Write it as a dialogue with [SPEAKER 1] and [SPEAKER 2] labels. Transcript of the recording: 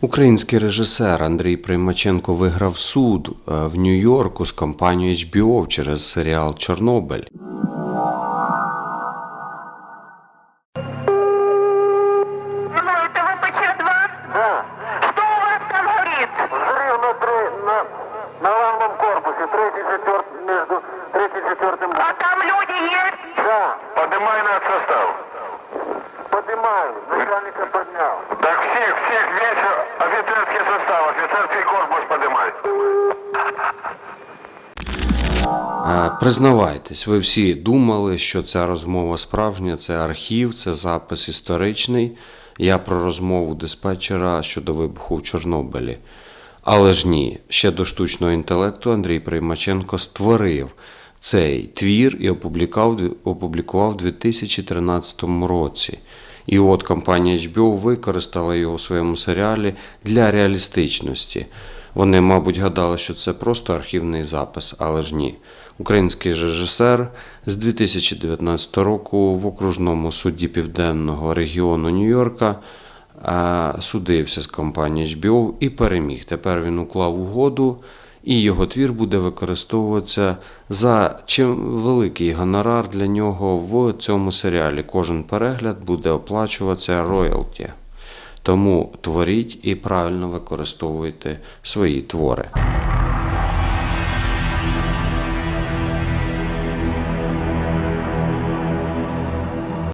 [SPEAKER 1] Український режисер Андрій Приймаченко виграв суд е, в Нью-Йорку з компанією HBO через серіал Чорнобиль.
[SPEAKER 2] Ну, это вы по час два?
[SPEAKER 3] Да.
[SPEAKER 2] Что у вас там горит?
[SPEAKER 3] Взрыв на, тре- на, на главном корпусе, третий, четвертый, между третьим и четвертым.
[SPEAKER 2] А там люди есть?
[SPEAKER 3] Да,
[SPEAKER 4] Поднимай над состав.
[SPEAKER 3] поднимаю, начальника поднял.
[SPEAKER 4] так всех, всех, весь офицерский состав, офицерский корпус поднимай.
[SPEAKER 1] Признавайтесь, ви всі думали, що ця розмова справжня, це архів, це запис історичний. Я про розмову диспетчера щодо вибуху в Чорнобилі. Але ж ні, ще до штучного інтелекту Андрій Приймаченко створив цей твір і опублікував, у 2013 році. І от компанія HBO використала його у своєму серіалі для реалістичності. Вони, мабуть, гадали, що це просто архівний запис, але ж ні. Український режисер з 2019 року в окружному суді Південного регіону Нью-Йорка судився з компанією HBO і переміг. Тепер він уклав угоду, і його твір буде використовуватися за чим великий гонорар для нього в цьому серіалі. Кожен перегляд буде оплачуватися роялті. Тому творіть і правильно використовуйте свої твори.